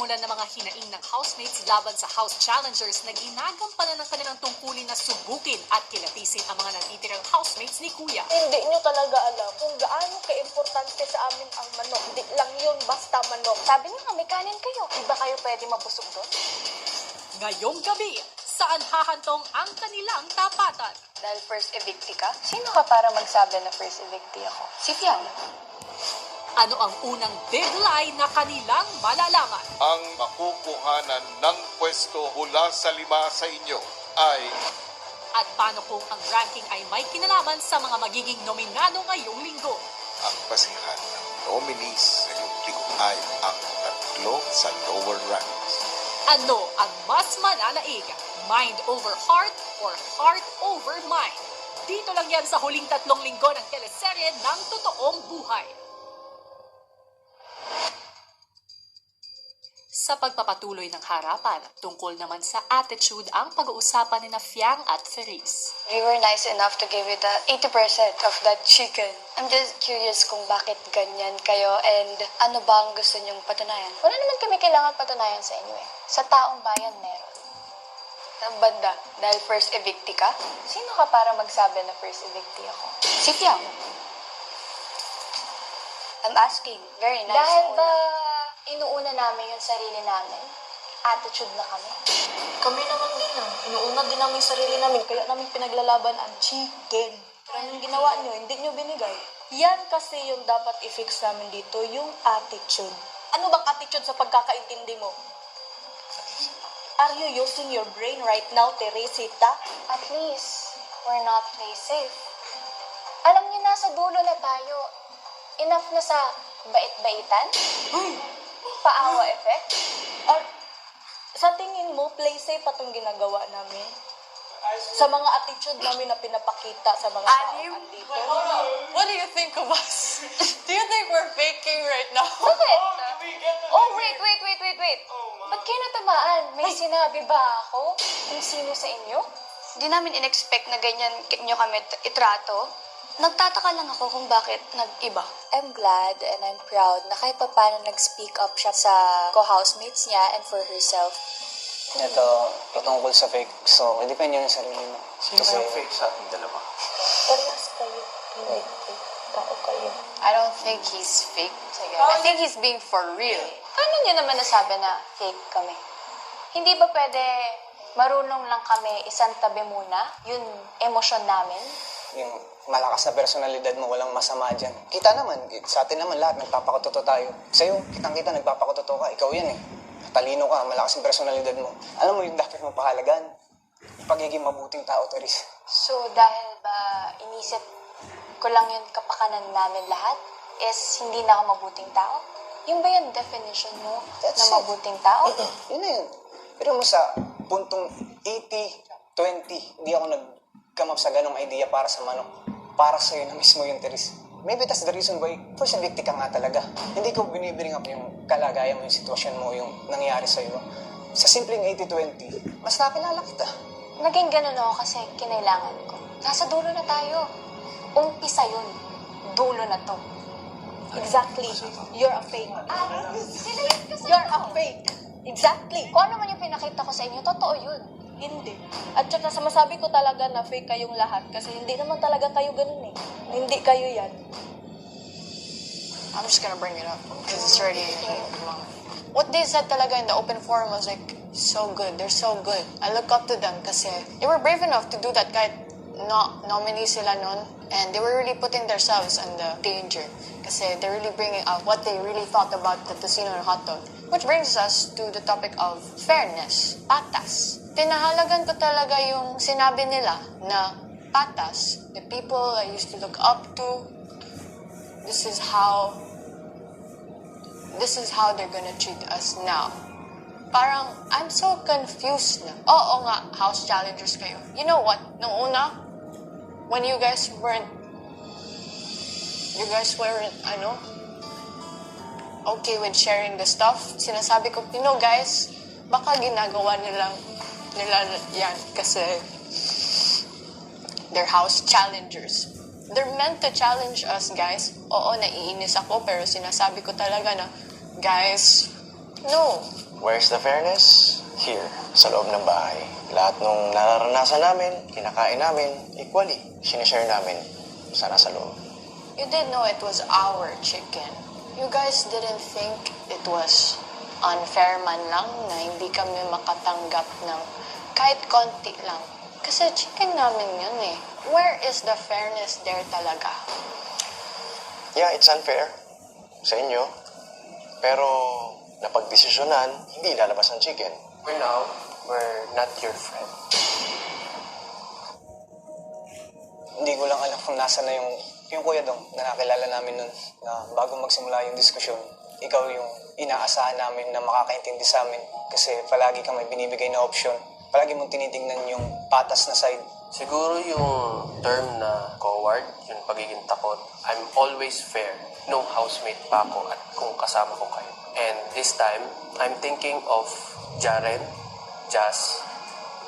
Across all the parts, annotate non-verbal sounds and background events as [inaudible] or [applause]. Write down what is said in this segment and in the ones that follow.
pinagmumulan ng mga hinaing ng housemates laban sa house challengers na ginagampanan ng kanilang tungkulin na subukin at kilatisin ang mga natitirang housemates ni Kuya. Hindi nyo talaga alam kung gaano ka-importante sa amin ang manok. Di lang yun basta manok. Sabi niyo nga, may kanin kayo. Di ba kayo pwede mabusog doon? Ngayong gabi, saan hahantong ang kanilang tapatan? Dahil first evictee ka? Sino ka para magsabi na first evictee ako? Si Fiang. Ano ang unang lie na kanilang malalaman? ang makukuhanan ng pwesto mula sa lima sa inyo ay At paano kung ang ranking ay may kinalaman sa mga magiging nominado ngayong linggo? ang basihan ng nominees sa iyong linggo ay ang tatlo sa lower ranks. Ano ang mas mananaig? Mind over heart or heart over mind? Dito lang yan sa huling tatlong linggo ng teleserye ng totoong buhay. Sa pagpapatuloy ng harapan, tungkol naman sa attitude ang pag-uusapan ni na Fiang at Feris. We were nice enough to give you the 80% of that chicken. I'm just curious kung bakit ganyan kayo and ano ba ang gusto niyong patunayan? Wala naman kami kailangan patunayan sa inyo eh. Sa taong bayan meron. Ang banda, dahil first evictee ka? Sino ka para magsabi na first evictee ako? Si Fiang. I'm asking. Very nice. Dahil ba inuuna namin yung sarili namin? Attitude na kami? Kami naman din ah. Inuuna din namin yung sarili namin. Kaya namin pinaglalaban ang chicken. Pero anong ginawa nyo? Hindi nyo binigay. Yan kasi yung dapat i-fix namin dito, yung attitude. Ano bang attitude sa pagkakaintindi mo? Are you using your brain right now, Teresita? At least, we're not play safe. Alam niyo na, sa dulo na tayo. Enough na sa bait-baitan? Paawa effect? Or, sa tingin mo, play safe pa itong ginagawa namin? Sa mga attitude namin na pinapakita sa mga tao andito? What do you think of us? [laughs] do you think we're faking right now? Bakit? [laughs] Oh, wait, wait, wait, wait, wait. Ba't kayo natamaan? May sinabi ba ako kung sino sa inyo? Hindi namin in-expect na ganyan nyo kami t- itrato. Nagtataka lang ako kung bakit nag-iba. I'm glad and I'm proud na kahit paano nag-speak up siya sa co-housemates niya and for herself. Ito, patungkol sa fake. So, depende yun sa sarili mo. Sino ba yung fake sa ating dalawa? Parehas kayo. Hindi fake. Tao kayo. I don't think he's fake. Sige. I think he's being for real. Paano niyo naman nasabi na fake kami? Hindi ba pwede marunong lang kami isang tabi muna yung emosyon namin? Yung malakas na personalidad mo, walang masama dyan. Kita naman, sa atin naman lahat, nagpapakatuto tayo. Sa'yo, kitang-kita, nagpapakatuto ka. Ikaw yan eh. Talino ka, malakas yung personalidad mo. Alam mo yung dapat mong pahalagan? Pagiging mabuting tao, Teres. So, dahil ba inisip ko lang yung kapakanan namin lahat, is hindi na ako mabuting tao? Yung ba yung definition mo That's na it. mabuting tao? Yun na yun. Pero mo sa puntong 80-20, hindi ako nag-come up sa ganong idea para sa manok. Para sa'yo na mismo yung Teres. Maybe that's the reason why first evicted ka nga talaga. Hindi ko binibring up yung kalagayan mo, yung sitwasyon mo, yung nangyari sa'yo. Sa simpleng 80-20, mas nakilala kita. Naging ganun ako kasi kinailangan ko. Nasa dulo na tayo. Umpisa yun. Dulo na to. Exactly. You're a fake. You're a fake. Exactly. Kung ano man yung pinakita ko sa inyo, totoo yun. Hindi. At saka sa masabi ko talaga na fake kayong lahat kasi hindi naman talaga kayo ganun eh. Hindi kayo yan. I'm just gonna bring it up because it's already What they said talaga in the open forum was like so good. They're so good. I look up to them kasi they were brave enough to do that kahit no, nominee sila nun. And they were really putting themselves in the danger. Kasi they're really bringing out what they really thought about the Tocino and hot dog. Which brings us to the topic of fairness. Patas. Pinahalagan ko talaga yung sinabi nila na patas, the people I used to look up to, this is how this is how they're gonna treat us now. Parang, I'm so confused na. Oo nga, house challengers kayo. You know what? Nung una, when you guys weren't, you guys weren't, ano, okay with sharing the stuff, sinasabi ko, you know guys, baka ginagawa nilang, nila yan kasi they're house challengers. They're meant to challenge us, guys. Oo, naiinis ako, pero sinasabi ko talaga na, guys, no. Where's the fairness? Here, sa loob ng bahay. Lahat nung nararanasan namin, kinakain namin, equally, sinishare namin sa nasa loob. You did know it was our chicken. You guys didn't think it was unfair man lang na hindi kami makatanggap ng kahit konti lang. Kasi chicken namin yun eh. Where is the fairness there talaga? Yeah, it's unfair sa inyo. Pero napagdesisyonan, hindi lalabas ang chicken. For now, we're not your friend. Hindi ko lang alam kung nasa na yung, yung kuya dong na nakilala namin nun na bago magsimula yung diskusyon, ikaw yung inaasahan namin na makakaintindi sa amin kasi palagi kang may binibigay na option. Palagi mong tinitingnan yung patas na side. Siguro yung term na coward, yung pagiging takot, I'm always fair. No housemate pa ako at kung kasama ko kayo. And this time, I'm thinking of Jaren, Jazz,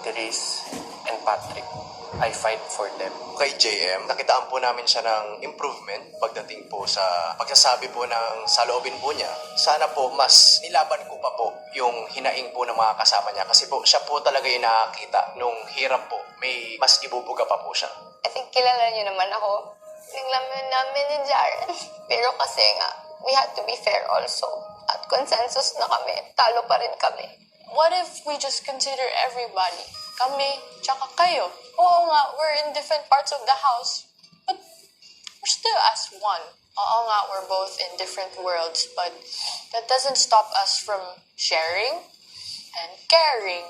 Therese, and Patrick. I fight for them. Kay JM, nakitaan po namin siya ng improvement pagdating po sa pagsasabi po ng saloobin po niya. Sana po mas nilaban ko pa po yung hinaing po ng mga kasama niya kasi po siya po talaga yung nakakita nung hirap po. May mas ibubuga pa po siya. I think kilala niyo naman ako. Naglaman namin ni Jaren. [laughs] Pero kasi nga, we had to be fair also. At consensus na kami. Talo pa rin kami. What if we just consider everybody? Kami, tsaka kayo. Oo nga, we're in different parts of the house. But we're still as one. Oo nga, we're both in different worlds. But that doesn't stop us from sharing and caring.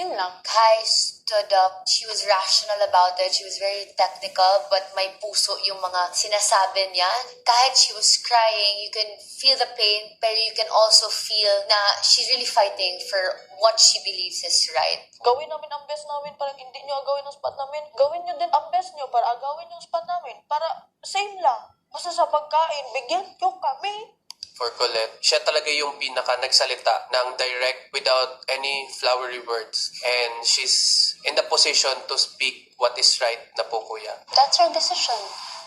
Yun lang. Kai stood up. She was rational about it. She was very technical, but may puso yung mga sinasabi niya. Kahit she was crying, you can feel the pain, pero you can also feel na she's really fighting for what she believes is right. Gawin namin ang best namin para hindi nyo agawin ang spot namin. Gawin nyo din ang best nyo para agawin yung spot namin. Para same lang. Basta sa pagkain, bigyan nyo kami. For Colette, siya talaga yung pinaka nagsalita ng direct without any flowery words. And she's in the position to speak what is right na po kuya. That's her decision.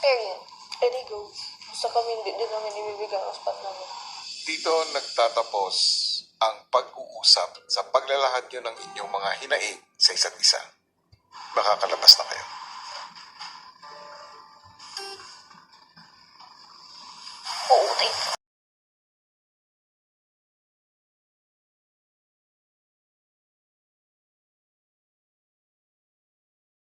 Period. Any go. Basta kami hindi din namin ibibigay ang spot namin. Dito nagtatapos ang pag-uusap sa paglalahad nyo ng inyong mga hinaing sa isa't isa. Makakalabas na kayo.